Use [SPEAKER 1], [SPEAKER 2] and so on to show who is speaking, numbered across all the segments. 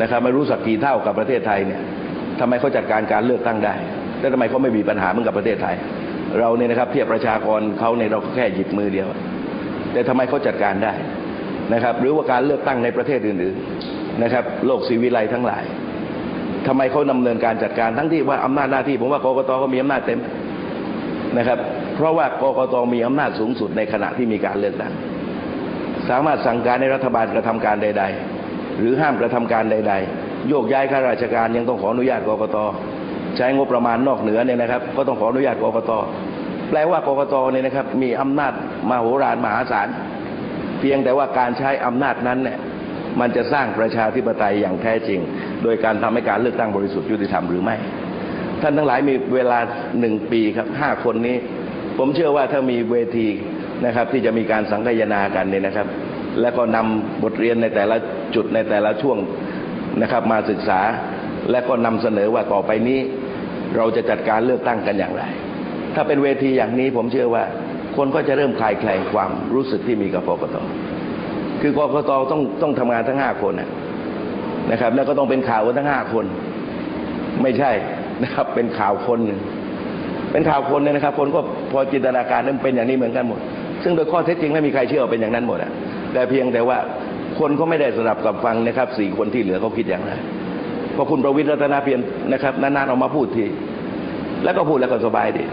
[SPEAKER 1] นะครับไม่รู้สักกี่เท่ากับประเทศไทยเนี่ยทำไมเขาจัดการการเลือกตั้งได้ แล้วทำไมเขาไม่มีปัญหาเหมือนกับประเทศไทย เราเนี่ยนะครับเทียบประชากรเขาเนี่ยเราแค่หยิบมือเดียว แต่ทำไมเขาจัดการได้นะครับ หรือว่าการเลือกตั้งในประเทศอื่นๆนะครับ โลกสีวิไลทั้งหลายทำไมเขาดำเนินการจัดการทั้งที่ว่าอำนาจหน้าที่ผมว่ากกตก็มีอำนาจเต็มนะครับ เพราะว่ากกตมีอำนาจสูงสุดในขณะที่มีการเลือกตั้งสามารถสั่งการให้รัฐบาลกระทำการใด ๆ หรือห้ามกระทำการใด ๆ โยกย้ายข้าราชการยังต้องขออนุญาตกกตใช้งบประมาณนอกเหนือเนี่ยนะครับ ก็ต้องขออนุญาตกกตแปลว่ากกตเนี่ยนะครับ มีอำนาจมโหฬารมหาศาลเพียงแต่ว่าการใช้อำนาจนั้นเนี่ยมันจะสร้างประชาธิปไตยอย่างแท้จริง โดยการทำให้การเลือกตั้งบริสุทธิ์ยุติธรรมหรือไม่ ท่านทั้งหลายมีเวลาหนึ่งปีครับห้าคนนี้ ผมเชื่อว่าถ้ามีเวทีนะครับ ที่จะมีการสังคายนากันเนี่ยนะครับ แล้วก็นำบทเรียนในแต่ละจุดในแต่ละช่วงนะครับมาศึกษา และก็นำเสนอว่าต่อไปนี้ เราจะจัดการเลือกตั้งกันอย่างไร ถ้าเป็นเวทีอย่างนี้ผมเชื่อว่าคนก็จะเริ่มคลายแคลงความรู้สึกที่มีกับกกตคือกกตต้องต้องทำงานทั้งห้าคนนะครับ แล้วก็ต้องเป็นข่าวทั้งห้าคน ไม่ใช่นะครับ เป็นข่าวคนหนึ่งเป็นข่าวคนเนี่ยนะครับ คนก็พอจินตนาการนั้นเป็นอย่างนี้เหมือนกันหมด ซึ่งโดยข้อเท็จจริงไม่มีใครเชื่อเป็นอย่างนั้นหมดอะ แต่เพียงแต่ว่าคนเขาไม่ได้สลับกับฟังนะครับสี่คนที่เหลือเขาคิดอย่างไรพอคุณประวิตรรัตนาเพียรนะครับนานๆออกมาพูดทีแล้วก็พูดแล้วก็สบายดี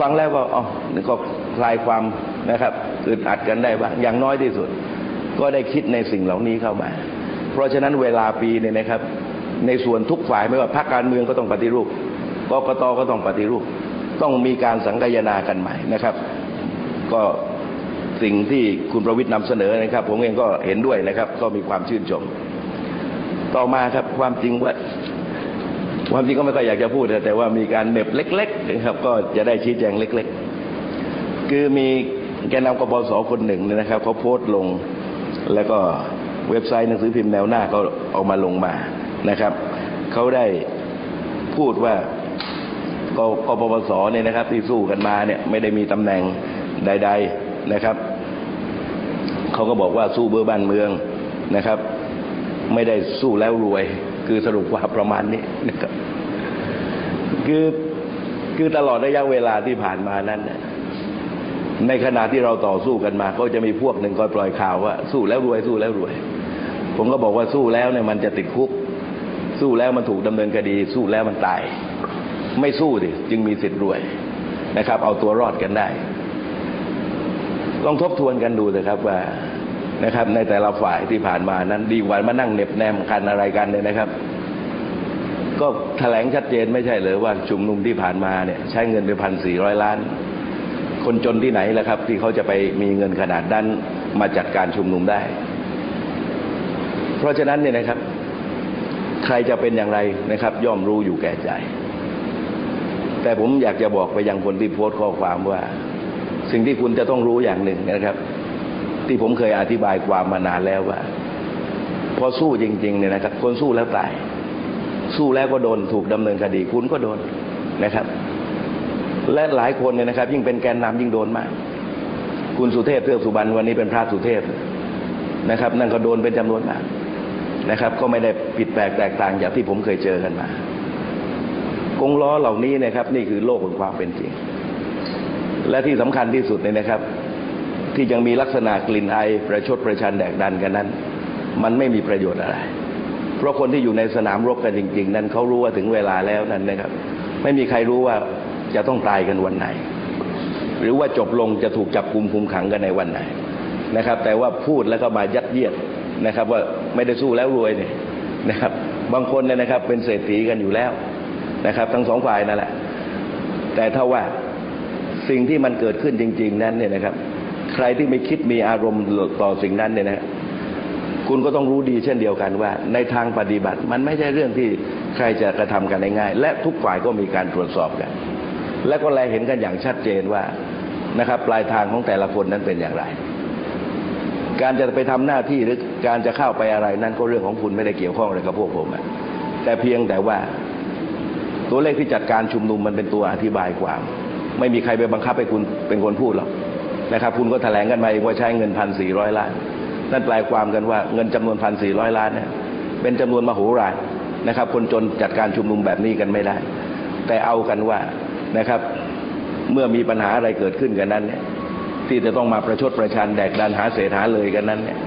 [SPEAKER 1] ฟังแล้วก็อ๋อนี่ก็คลายความนะครับอึดอัดกันได้บ้างอย่างน้อยที่สุด ก็ได้คิดในสิ่งเหล่านี้เข้ามา เพราะฉะนั้นเวลาปีเนี่ยนะครับ ในส่วนทุกฝ่ายไม่ว่าพรรคการเมืองก็ต้องปฏิรูปกกตก็ต้องปฏิรูป ต้องมีการสังคายนากันใหม่นะครับ ก็ สิ่งที่คุณประวิทย์นำเสนอนะครับ ผมเองก็เห็นด้วยนะครับ ก็มีความชื่นชม ต่อมาครับความจริงว่า ความจริงก็ไม่ค่อยอยากจะพูดแต่ว่ามีการเน็บเล็กๆนะครับ ก็จะได้ชี้แจงเล็ก ๆ คือมีแกนนำกบสคนหนึ่งนะครับเขาโพสต์ลง แล้วก็เว็บไซต์หนังสือพิมพ์แนวหน้าก็เอามาลงมานะครับเขาได้พูดว่ากกปปสเนี่ยนะครับที่สู้กันมาเนี่ยไม่ได้มีตำแหน่งใด ๆ นะครับเขาก็บอกว่าสู้เบอร์บ้านเมืองนะครับ ไม่ได้สู้แล้วรวย คือสรุปว่าประมาณนี้นะครับ คือคือตลอดระยะเวลาที่ผ่านมานั้นในขณะที่เราต่อสู้กันมา ก็จะมีพวกหนึ่งคอยปล่อยข่าวว่า สู้แล้วรวยสู้แล้วรวย ผมก็บอกว่าสู้แล้วเนี่ยมันจะติดคุก สู้แล้วมันถูกดำเนินคดี สู้แล้วมันตาย ไม่สู้ดิจึงมีสิทธิ์รวยนะครับ เอาตัวรอดกันได้ ลองทบทวนกันดูนะครับว่านะครับ ในแต่ละฝ่ายที่ผ่านมานั้น ดีกว่ามานั่งเหน็บแนมกันอะไรกันเนี่ยนะครับ ก็แถลงชัดเจนไม่ใช่เลยว่าชุมนุมที่ผ่านมาเนี่ย ใช้เงินไปพันสี่ร้อยล้าน คนจนที่ไหนล่ะครับ ที่เขาจะไปมีเงินขนาดนั้นมาจัดการชุมนุมได้ เพราะฉะนั้นเนี่ยนะครับ ใครจะเป็นอย่างไรนะครับ ย่อมรู้อยู่แก่ใจ แต่ผมอยากจะบอกไปยังคนที่โพสต์ข้อความว่า สิ่งที่คุณจะต้องรู้อย่างหนึ่งนะครับ ที่ผมเคยอธิบายความมานานแล้วว่า พอสู้จริงๆเนี่ยนะครับ คนสู้แล้วตาย สู้แล้วก็โดนถูกดำเนินคดี คุณก็โดนนะครับ และหลายคนเนี่ยนะครับ ยิ่งเป็นแกนนำยิ่งโดนมาก คุณสุเทพเทือกสุบรรณวันนี้เป็นพระสุเทพนะครับ นั่นก็โดนเป็นจำนวนมากนะครับ ก็ไม่ได้ผิดแปลกแตกต่างจากที่ผมเคยเจอกันมากงล้อเหล่านี้นะครับ นี่คือโลกของความเป็นจริง และที่สำคัญที่สุดเนี่ยนะครับ ที่ยังมีลักษณะกลิ่นไอประชดประชันแดกดันกันนั้น มันไม่มีประโยชน์อะไร เพราะคนที่อยู่ในสนามรบกันจริง ๆ นั้นเขารู้ว่าถึงเวลาแล้วนั้นนะครับ ไม่มีใครรู้ว่าจะต้องตายกันวันไหน หรือว่าจบลงจะถูกจับกลุมคุมขังกันในวันไหนนะครับ แต่ว่าพูดแล้วก็มายัดเยียดนะครับ ว่าไม่ได้สู้แล้วรวยเนี่ยนะครับ บางคนเนี่ยนะครับ เป็นเศรษฐีกันอยู่แล้วนะครับ ทั้งสองฝ่ายนั่นแหละ แต่ถ้าว่า สิ่งที่มันเกิดขึ้นจริง ๆ นั้นเนี่ยนะครับ ใครที่ไม่คิดมีอารมณ์ต่อสิ่งนั้นเนี่ยนะคุณก็ต้องรู้ดีเช่นเดียวกันว่า ในทางปฏิบัติมันไม่ใช่เรื่องที่ใครจะกระทำกันง่ายๆและทุกฝ่ายก็มีการตรวจสอบกัน และก็แลเห็นกันอย่างชัดเจนว่านะครับ ปลายทางของแต่ละคนนั้นเป็นอย่างไร การจะไปทำหน้าที่หรือการจะเข้าไปอะไรนั่นก็เรื่องของคุณไม่ได้เกี่ยวข้องอะไรกับพวกผมอะแต่เพียงแต่ว่า ตัวเลขที่จัดการชุมนุมมันเป็นตัวอธิบายความ ไม่มีใครไปบังคับให้คุณเป็นคนพูดหรอกนะครับ คุณก็แถลงกันมาเองว่าใช้เงินพันสี่ร้อยล้าน นั่นแปลความกันว่าเงินจำนวนพันสี่ร้อยล้านเนี่ยเป็นจำนวนมโหฬารนะครับ คนจนจัดการชุมนุมแบบนี้กันไม่ได้ แต่เอากันว่านะครับเมื่อมีปัญหาอะไรเกิดขึ้นกันนั้นเนี่ยที่จะต้องมาประชดประชันแดกดันหาเศษหาเลยกันนั้นเนี่ย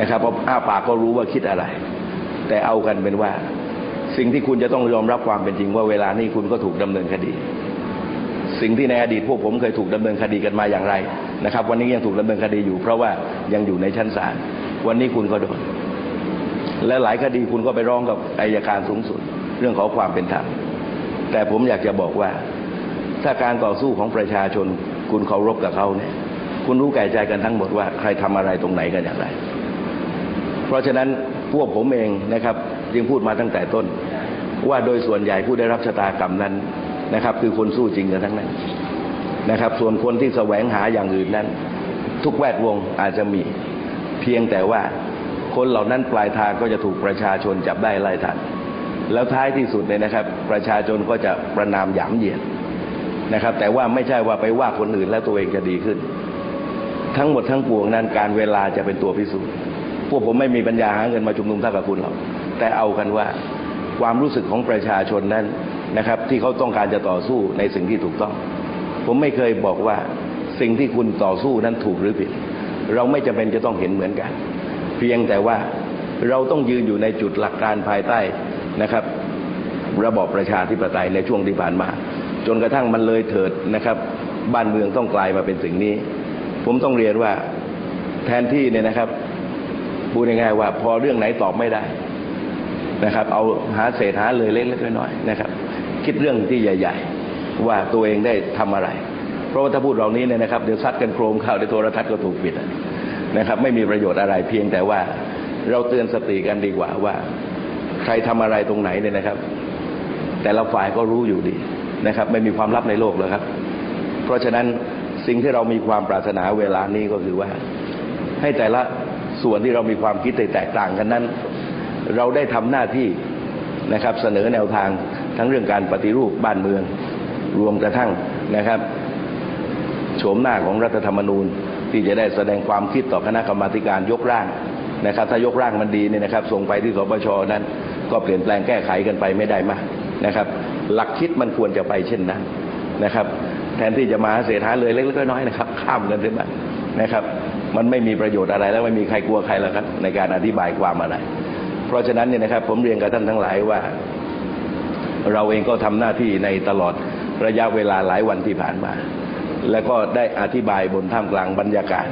[SPEAKER 1] นะครับเพราะอ้าปากก็รู้ว่าคิดอะไร แต่เอากันเป็นว่า สิ่งที่คุณจะต้องยอมรับความเป็นจริงว่าเวลานี้คุณก็ถูกดำเนินคดี สิ่งที่ในอดีตพวกผมเคยถูกดำเนินคดีกันมาอย่างไรนะครับ วันนี้ยังถูกดำเนินคดีอยู่ เพราะว่ายังอยู่ในชั้นศาลวันนี้คุณก็โดนและหลายคดีคุณก็ไปร้องกับอายการสูงสุด เรื่องของความเป็นธรรมแต่ผมอยากจะบอกว่า ถ้าการต่อสู้ของประชาชน คุณเคารพกับเขาเนี่ย คุณรู้แก่ใจกันทั้งหมดว่าใครทำอะไรตรงไหนกันอย่างไร เพราะฉะนั้นพวกผมเองนะครับ จึงพูดมาตั้งแต่ต้น ว่าโดยส่วนใหญ่ผู้ได้รับชะตากรรมนั้น นะครับ คือคนสู้จริงกันทั้งนั้นนะครับ ส่วนคนที่แสวงหาอย่างอื่นนั้น ทุกแวดวงอาจจะมีเพียงแต่ว่าคนเหล่านั้นปลายทางก็จะถูกประชาชนจับได้ไล่ทัน แล้วท้ายที่สุดเนี่ยนะครับ ประชาชนก็จะประนามหยามเหยียดนะครับ แต่ว่าไม่ใช่ว่าไปว่าคนอื่นแล้วตัวเองจะดีขึ้น ทั้งหมดทั้งปวงนั้นการเวลาจะเป็นตัวพิสูจน์พวกผมไม่มีปัญญาหาเงินมาชุมนุมเท่ากับคุณหรอกแต่เอากันว่าความรู้สึกของประชาชนนั้น นะครับ ที่เขาต้องการจะต่อสู้ในสิ่งที่ถูกต้อง ผมไม่เคยบอกว่าสิ่งที่คุณต่อสู้นั้นถูกหรือผิด เราไม่จำเป็นจะต้องเห็นเหมือนกัน เพียงแต่ว่าเราต้องยืนอยู่ในจุดหลักการภายใต้นะครับ ระบอบประชาธิปไตยในช่วงที่ผ่านมา จนกระทั่งมันเลยเถิดนะครับ บ้านเมืองต้องกลายมาเป็นสิ่งนี้ ผมต้องเรียนว่าแทนที่เนี่ยนะครับพูดง่ายๆว่าพอเรื่องไหนตอบไม่ได้ นะครับ เอาหาเศษหาเลยเล็กๆน้อยๆนะครับ คิดเรื่องที่ใหญ่ ๆ ว่าตัวเองได้ทำอะไร เพราะว่าถ้าพูดเหล่านี้เนี่ยนะครับเดี๋ยวซัดกันโครมข่าวในโทรทัศน์ก็ถูกปิดนะครับ ไม่มีประโยชน์อะไรเพียงแต่ว่าเราเตือนสติกันดีกว่าว่า ใครทำอะไรตรงไหนเนี่ยนะครับ แต่ละฝ่ายก็รู้อยู่ดีนะครับ ไม่มีความลับในโลกเลยครับ เพราะฉะนั้นสิ่งที่เรามีความปรารถนาเวลานี้ก็คือว่า ให้แต่ละส่วนที่เรามีความคิดแตกต่างกันนั้น เราได้ทำหน้าที่นะครับเสนอแนวทางทั้งเรื่องการปฏิรูปบ้านเมือง รวมกระทั่งนะครับโฉมหน้าของรัฐธรรมนูญที่จะได้แสดงความคิดต่อคณะกรรมาการยกร่างนะครับถ้ายกร่างมันดีเนี่ยนะครับ ส่งไปที่สปชนั้น ก็เปลี่ยนแปลงแก้ไขกันไปไม่ได้มากนะครับ หลักคิดมันควรจะไปเช่นนั้นนะครับ แทนที่จะมาเสียท้ายเลยเล็กๆน้อยๆนะครับ ข้ามกันไปนะครับ มันไม่มีประโยชน์อะไรแล้วไม่มีใครกลัวใครแล้วครับในการอธิบายความอะไร เพราะฉะนั้นเนี่ยนะครับผมเรียนกับท่านทั้งหลายว่า เราเองก็ทำหน้าที่ในตลอดระยะเวลาหลายวันที่ผ่านมา แล้วก็ได้อธิบายบนท่ามกลางบรรยากาศ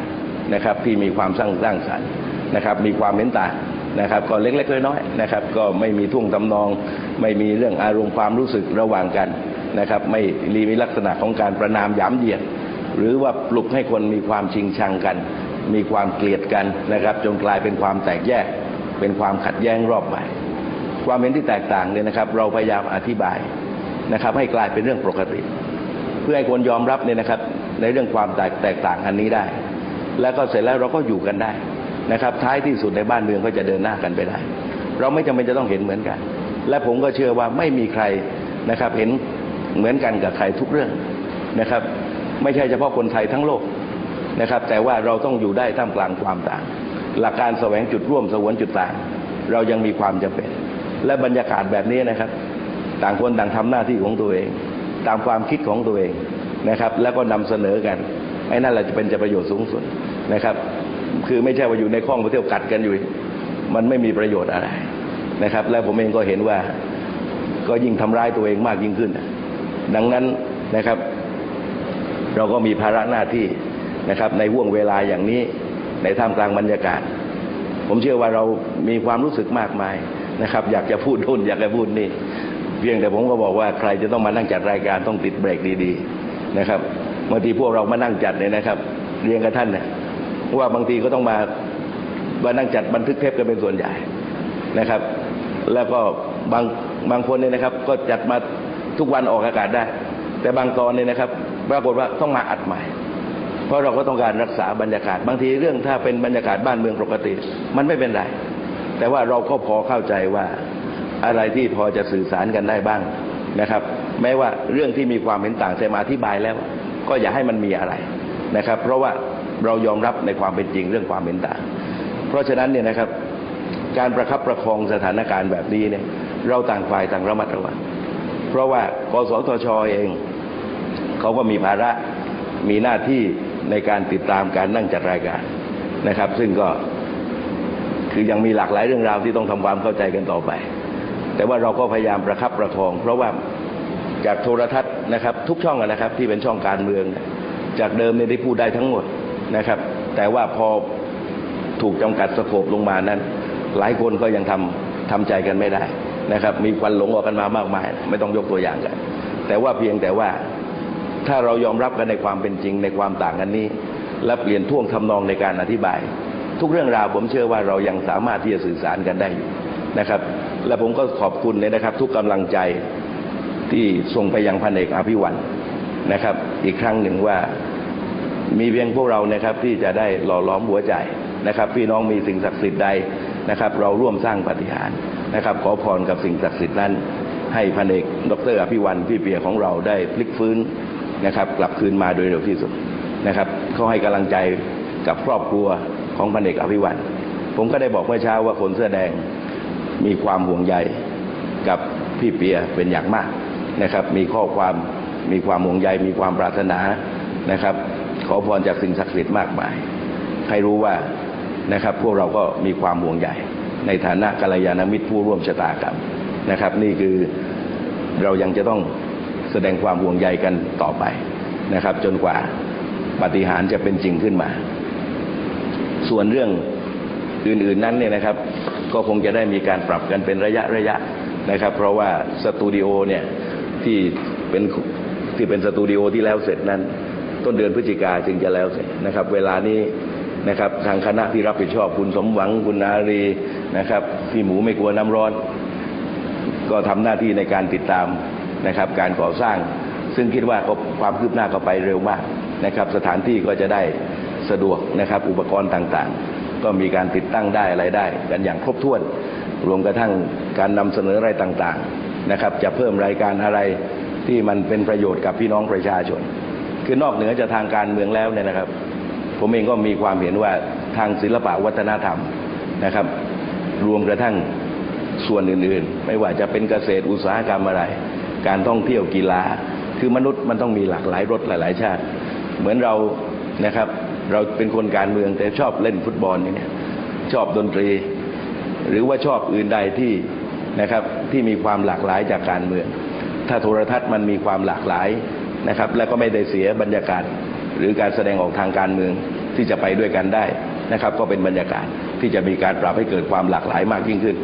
[SPEAKER 1] นะครับที่มีความสร้างสร้างสรรค์นะครับมีความเห็นต่างนะครับก็เล็กๆน้อยๆนะครับก็ไม่มีท่วงทำนอง ไม่มีเรื่องอารมณ์ความรู้สึกระหว่างกันนะครับไม่มีลักษณะของการประนามหยามเหยียด หรือว่าปลุกให้คนมีความชิงชังกัน มีความเกลียดกันนะครับจนกลายเป็นความแตกแยก เป็นความขัดแย้งรอบใหม่ ความเห็นที่แตกต่างเนี่ยนะครับ เราพยายามอธิบายนะครับ ให้กลายเป็นเรื่องปกติ เพื่อให้คนยอมรับเนี่ยนะครับ ในเรื่องความแตกแตกต่างอันนี้ได้ แล้วก็เสร็จแล้วเราก็อยู่กันได้นะครับ ท้ายที่สุดในบ้านเมืองก็จะเดินหน้ากันไปได้ เราไม่จำเป็นจะต้องเห็นเหมือนกัน และผมก็เชื่อว่าไม่มีใครนะครับ เห็นเหมือนกันกับใครทุกเรื่องนะครับ ไม่ใช่เฉพาะคนไทยทั้งโลกนะครับ แต่ว่าเราต้องอยู่ได้ท่ามกลางความต่าง หลักการแสวงจุดร่วมสวนจุดต่างเรายังมีความจำเป็น และบรรยากาศแบบนี้นะครับ ต่างคนต่างทำหน้าที่ของตัวเอง ตามความคิดของตัวเองนะครับ แล้วก็นำเสนอกันไอ้นั่นแหละจะเป็นจะประโยชน์สูงสุดนะครับ คือไม่ใช่ว่าอยู่ในข้องไปเที่ยวกัดกันอยู่ มันไม่มีประโยชน์อะไรนะครับ และผมเองก็เห็นว่าก็ยิ่งทำร้ายตัวเองมากยิ่งขึ้น ดังนั้นนะครับ เราก็มีภาระหน้าที่นะครับ ในห่วงเวลาอย่างนี้ ในท่ามกลางบรรยากาศ ผมเชื่อว่าเรามีความรู้สึกมากมายนะครับ อยากจะพูดทุนอยากจะพูดนี่ เพียงแต่ผมก็บอกว่าใครจะต้องมานั่งจัดรายการต้องติดเบรกดีๆนะครับบางทีพวกเรามานั่งจัดเนี่ยนะครับ เรียนกับท่านเนี่ยว่าบางทีก็ต้องมามานั่งจัดบันทึกเทปกันเป็นส่วนใหญ่นะครับ แล้วก็บางบางคนเนี่ยนะครับ ก็จัดมาทุกวันออกอากาศได้ แต่บางตอนเนี่ยนะครับ ปรากฏว่าต้องมาอัดใหม่ เพราะเราก็ต้องการรักษาบรรยากาศ บางทีเรื่องถ้าเป็นบรรยากาศบ้านเมืองปกติ มันไม่เป็นไร แต่ว่าเราก็พอเข้าใจว่าอะไรที่พอจะสื่อสารกันได้บ้างนะครับ แม้ว่าเรื่องที่มีความเห็นต่างแต่มาอธิบายแล้ว ก็อย่าให้มันมีอะไรนะครับ เพราะว่าเรายอมรับในความเป็นจริงเรื่องความเห็นต่าง เพราะฉะนั้นเนี่ยนะครับ การประคับประคองสถานการณ์แบบนี้เนี่ย เราต่างฝ่ายต่างระมัดระวังเพราะว่ากสทชเอง เขาก็มีภาระมีหน้าที่ ในการติดตามการนั่งจัดรายการนะครับ ซึ่งก็คือยังมีหลากหลายเรื่องราวที่ต้องทำความเข้าใจกันต่อไป แต่ว่าเราก็พยายามประคับประคอง เพราะว่าจากโทรทัศน์นะครับ ทุกช่องนะครับที่เป็นช่องการเมือง จากเดิมเนี่ยได้พูดได้ทั้งหมดนะครับ แต่ว่าพอถูกจำกัดสโคปลงมานั้น หลายคนก็ยังทำทำใจกันไม่ได้นะครับ มีควันหลงออกกันมามากมาย ไม่ต้องยกตัวอย่างกัน แต่ว่าเพียงแต่ว่า ถ้าเรายอมรับกันในความเป็นจริงในความต่างกันนี้ และเปลี่ยนท่วงทำนองในการอธิบาย ทุกเรื่องราวผมเชื่อว่าเรายังสามารถที่จะสื่อสารกันได้อยู่นะครับ และผมก็ขอบคุณเลยนะครับ ทุกกำลังใจที่ส่งไปยังพันเอกอภิวันนะครับ อีกครั้งหนึ่งว่ามีเพียงพวกเรานะครับที่จะได้หล่อล้อมหัวใจนะครับ พี่น้องมีสิ่งศักดิ์สิทธิ์ใดนะครับ เราร่วมสร้างปฏิหารนะครับ ขอพรกับสิ่งศักดิ์สิทธิ์นั้น ให้พันเอกดรอภิวันพี่เปียของเราได้พลิกฟื้น นะครับ กลับคืนมาโดยเร็วที่สุดนะครับเขาให้กำลังใจกับครอบครัวของพันเอกอภิวันผมก็ได้บอกเมื่อเช้าว่าคนเสื้อแดงมีความห่วงใยกับพี่เปียเป็นอย่างมากนะครับ มีข้อความมีความห่วงใยมีความปรารถนานะครับ ขอพรจากสิ่งศักดิ์สิทธิ์มากมาย ให้รู้ว่านะครับพวกเราก็มีความห่วงใยในฐานะกัลยาณมิตรผู้ร่วมชะตากรรมนะครับ นี่คือเรายังจะต้อง แสดงความห่วงใยกันต่อไปนะครับ จนกว่าปฏิหารจะเป็นจริงขึ้นมา ส่วนเรื่องอื่นๆนั้นเนี่ยนะครับ ก็คงจะได้มีการปรับกันเป็นระยะระยะนะครับ เพราะว่าสตูดิโอเนี่ยที่เป็นที่เป็นสตูดิโอที่แล้วเสร็จนั้น ต้นเดือนพฤศจิกาจึงจะแล้วเสร็จนะครับ เวลานี้นะครับทางคณะที่รับผิดชอบคุณสมหวังคุณนารีนะครับ พี่หมูไม่กลัวน้ำร้อน ก็ทำหน้าที่ในการติดตาม นะครับการก่อสร้าง ซึ่งคิดว่าก็ความคืบหน้าก็ไปเร็วมากนะครับสถานที่ก็จะได้สะดวกนะครับอุปกรณ์ต่างๆ ก็มีการติดตั้งได้อะไรได้ กันอย่างครบถ้วนรวมกระทั่งการนำเสนออะไรต่างๆนะครับจะเพิ่มรายการอะไรที่มันเป็นประโยชน์กับพี่น้องประชาชน คือนอกเหนือจากทางการเมืองแล้วเนี่ยนะครับ ผมเองก็มีความเห็นว่าทางศิลปะวัฒนธรรมนะครับ รวมกระทั่งส่วนอื่นๆ ไม่ว่าจะเป็นเกษตรอุตสาหกรรมอะไร การท่องเที่ยวกีฬา คือมนุษย์มันต้องมีหลากหลายรสหลาย ๆ ชาติ เหมือนเรานะครับ เราเป็นคนการเมืองแต่ชอบเล่นฟุตบอลเนี่ยชอบดนตรี หรือว่าชอบอื่นใดที่นะครับที่มีความหลากหลายจากการเมือง ถ้าโทรทัศน์มันมีความหลากหลายนะครับ และก็ไม่ได้เสียบรรยากาศ หรือการแสดงออกทางการเมืองที่จะไปด้วยกันได้นะครับ ก็เป็นบรรยากาศที่จะมีการปรับให้เกิดความหลากหลายมากยิ่งขึ้น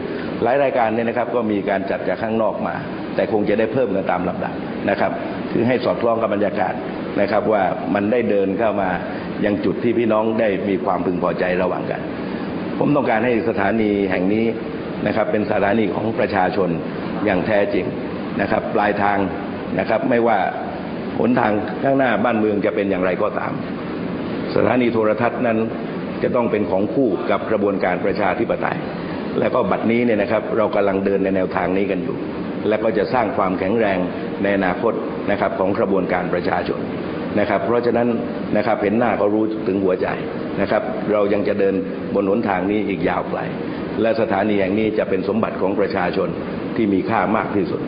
[SPEAKER 1] หลายรายการเนี่ยนะครับก็มีการจัดจากข้างนอกมา แต่คงจะได้เพิ่มกันตามลำดับนะครับคือให้สอดคล้องกับบรรยากาศนะครับว่ามันได้เดินเข้ามายังจุดที่พี่น้องได้มีความพึงพอใจระหว่างกัน ผมต้องการให้สถานีแห่งนี้นะครับเป็นสถานีของประชาชนอย่างแท้จริงนะครับปลายทางนะครับไม่ว่าหนทางข้างหน้าบ้านเมืองจะเป็นอย่างไรก็ตาม สถานีโทรทัศน์นั้นจะต้องเป็นของคู่กับกระบวนการประชาธิปไตย แล้วก็บัดนี้เนี่ยนะครับเรากำลังเดินในแนวทางนี้กันอยู่ และก็จะสร้างความแข็งแรงในอนาคตนะครับของกระบวนการประชาชนนะครับ เพราะฉะนั้นนะครับเห็นหน้าก็รู้ถึงหัวใจนะครับ เรายังจะเดินบนหนทางนี้อีกยาวไกล และสถานีแห่งนี้จะเป็นสมบัติของประชาชนที่มีค่ามากที่สุด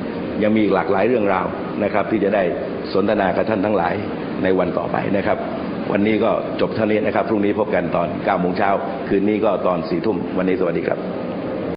[SPEAKER 1] ยังมีอีกหลากหลายเรื่องราวนะครับ ที่จะได้สนทนากับท่านทั้งหลายในวันต่อไปนะครับ วันนี้ก็จบเท่านี้นะครับ พรุ่งนี้พบกันตอน9โมงเช้าคืนนี้ก็ตอน4ทุ่มวันนี้สวัสดีครับ